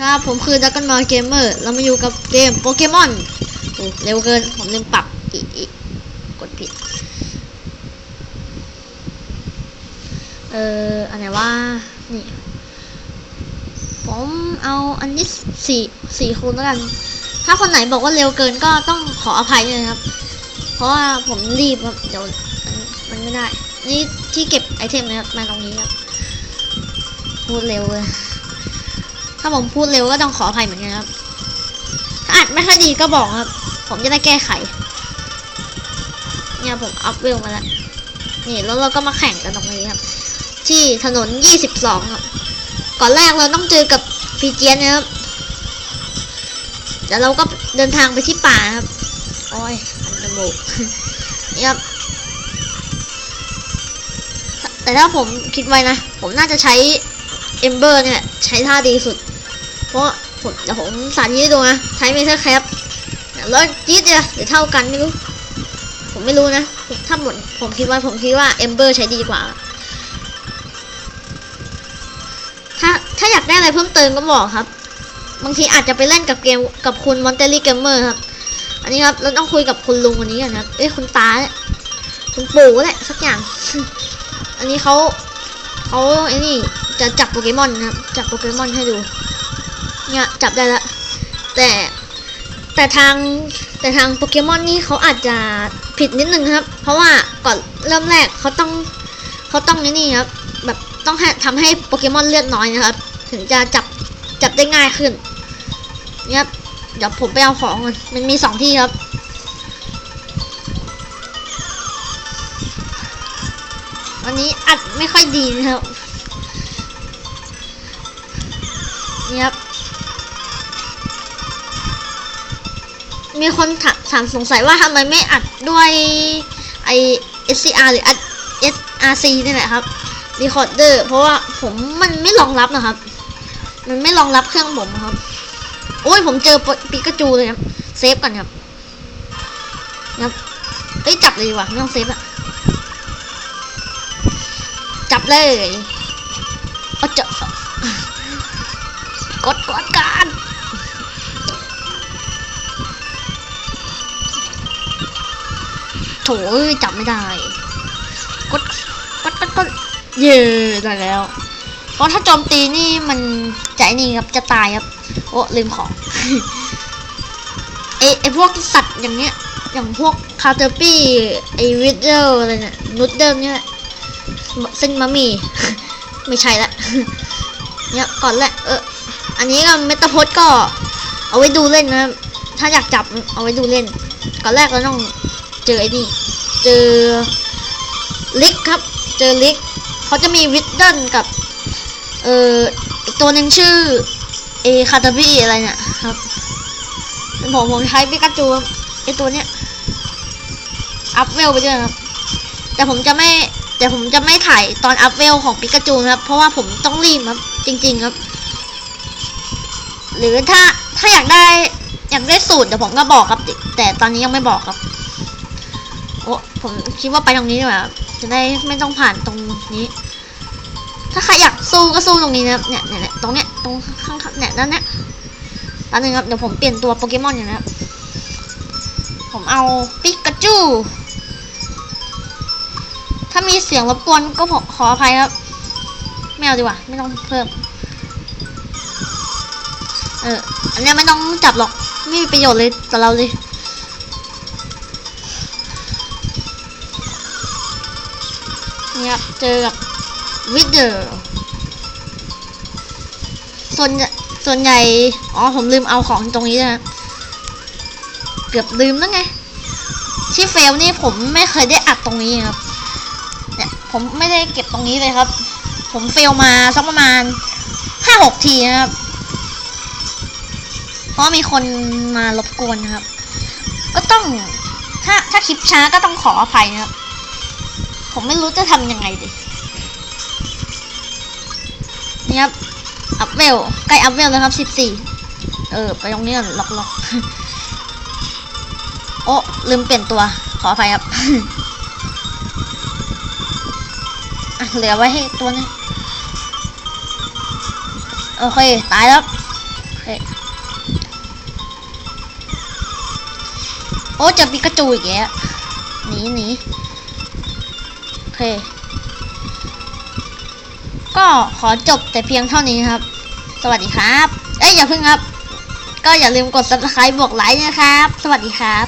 ครับผมคือดักกันมาเกมเมอร์เรามาอยู่กับเกมโปเกมอนโอ้เร็วเกิน ผมลืมปรับอีกอีกดผิด เอ่ออันไหนว่า นี่ ผมเอาอันนี้สี่สี่คูณแล้วกัน ถ้าคนไหนบอกว่าเร็วเกินก็ต้องขออภัยด้วยนะครับ เพราะว่าผมรีบครับเดี๋ยวมันมันไม่ได้ นี่ที่เก็บไอเทมนะครับมาตรงนี้ครับ พูดเร็วเลย ถ้าผมพูดเร็วก็ต้องขออภัยเหมือนกันครับ ถ้าอัดไม่ค่อยดีก็บอกครับ ผมจะได้แก้ไข เนี่ยผมอัพเวลมาแล้ว นี่แล้วเราก็มาแข่งกันตรงนี้ครับ ที่ถนน 22 ครับ ก่อนแรกเราต้องเจอกับพีเจียนนะครับแล้วเราก็เดินทางไปที่ป่าครับ โอ้ยอันจมูกนี่ครับ แต่ถ้าผมคิดไว้นะ ผมน่าจะใช้เอมเบอร์เนี่ย ใช้ท่าดีสุด เพราะผมเดี๋ยวผมสาธิตให้ดูนะใช้เมทัลแคปแล้วจี๊ดเดียวหรือเท่ากันไม่รู้ ผมไม่รู้นะ ถ้าหมดผมคิดว่าผมคิดว่าเอมเบอร์ใช้ดีกว่า ถ้าถ้าอยากได้อะไรเพิ่มเติมก็บอกครับ บางทีอาจจะไปเล่นกับเกมกับคุณมอนเตอรี่เกมเมอร์ครับ อันนี้ครับเราต้องคุยกับคุณลุงคนนี้กันครับ เอ้ยคุณตาเนี่ยคุณปู่แหละสักอย่าง อันนี้เขาเขาไอ้นี่จะจับโปเกมอนนะครับ จับโปเกมอนให้ดู เนี่ยจับได้ล้วแต่แต่ทางแต่ทางโปเกมอนนี่เขาอาจจะผิดนิดนึงครับ เพราะว่าก่อนเริ่มแรกเขาต้องเขาต้องนี่นี่ครับ แบบต้องให้ทำให้โปเกมอนเลือดน้อยนะครับ ถึงจะจับจับได้ง่ายขึ้นเนี่ยครับเดี๋ยวผมไปเอาของก่อนมันมีสองที่ครับ วันนี้อัดไม่ค่อยดีนะครับนี่ครับ มีคนถามถามสงสัยว่าทำไมไม่อัดด้วยไอ SCR หรืออัด SRC นี่แหละครับ Recorder เพราะว่าผมมันไม่รองรับนะครับ มันไม่รองรับเครื่องผมครับ โอ้ยผมเจอปิกาจูเลยครับ เซฟก่อนครับครับเอ้ยจับเลยดีกว่าไม่ต้องเซฟอะจับเลยเอาจาะกดกดกัน โถจับไม่ได้ กดกดกดกดเย่ได้แล้ว เพราะถ้าโจมตีนี่มันใจนี่ครับจะตายครับ โอ้ลืมของไอไอพวกสัตว์อย่างเนี้ย อย่างพวกคาเทอร์ปี้ไอวิดเดิลอะไรเนี่ยนุดเดิลเนี่ยเส้นมะหมี่ไม่ใช่ละเนี่ยก่อนแหละเอออันนี้ก็เมตาพดก็ เอาไว้ดูเล่นนะถ้าอยากจับเอาไว้ดูเล่นก่อนแรกเราต้อง เจอไอ้นี่ เจอลิกครับ เจอลิกเขาจะมีวิดเดิลกับ เอ่อตัวหนึ่งชื่อเอคาตาบีอะไรเนี่ยครับผมผมใช้ปิกาจูไอตัวเนี้ยอัพเวลไปด้วยครับ แต่ผมจะไม่แต่ผมจะไม่ถ่ายตอนอัพเวลของปิกาจูนะครับ เพราะว่าผมต้องรีบครับ จริง ๆครับ หรือถ้าถ้าอยากได้อยากได้สูตรเดี๋ยวผมก็บอกครับ แต่ตอนนี้ยังไม่บอกครับ โอ้ผมคิดว่าไปตรงนี้ดีกว่าจะได้ไม่ต้องผ่านตรงนี้ ถ้าใครอยากสู้ก็สู้ตรงนี้นะเนี่ยเนี่ยตรงเนี้ยตรงข้างเนี่ยด้านเนี้ยแป๊บนึงครับเดี๋ยวผมเปลี่ยนตัวโปเกมอนอยู่นะครับผมเอาปิกาจูถ้ามีเสียงรบกวนก็ขอขออภัยครับไม่เอาดีกว่าไม่ต้องเพิ่มเอออันนี้ไม่ต้องจับหรอกไม่มีประโยชน์เลยต่อเราเลย นี่ครับเจอกับวิดเดอร์ส่วนส่วนใหญ่ อ๋อ ผมลืมเอาของตรงนี้นะเกือบลืมแล้วไง ที่เฟลนี่ผมไม่เคยได้อัดตรงนี้ครับ เนี่ย ผมไม่ได้เก็บตรงนี้เลยครับ ผมเฟลมาสักประมาณห้าหกทีนะครับ เพราะมีคนมารบกวนนะครับ ก็ต้อง ถ้าถ้าคลิปช้าก็ต้องขออภัยนะครับ ผมไม่รู้จะทำยังไงดินี่ครับ อัพเวล ใกล้อัพเวลแล้วครับสิบสี่เออ ไปตรงนี้ก่อนล็อกล็อกโอ้ ลืมเปลี่ยนตัว ขออภัยครับเหลือไว้ให้ตัวนี้ โอเค ตายแล้วเคโอ้จอปิกาจูอีกแล้วหนีหนี เค ก็ขอจบแต่เพียงเท่านี้ครับ สวัสดีครับ เอ้ยอย่าเพิ่งครับ ก็อย่าลืมกด subscribe บวกไลค์นะครับ สวัสดีครับ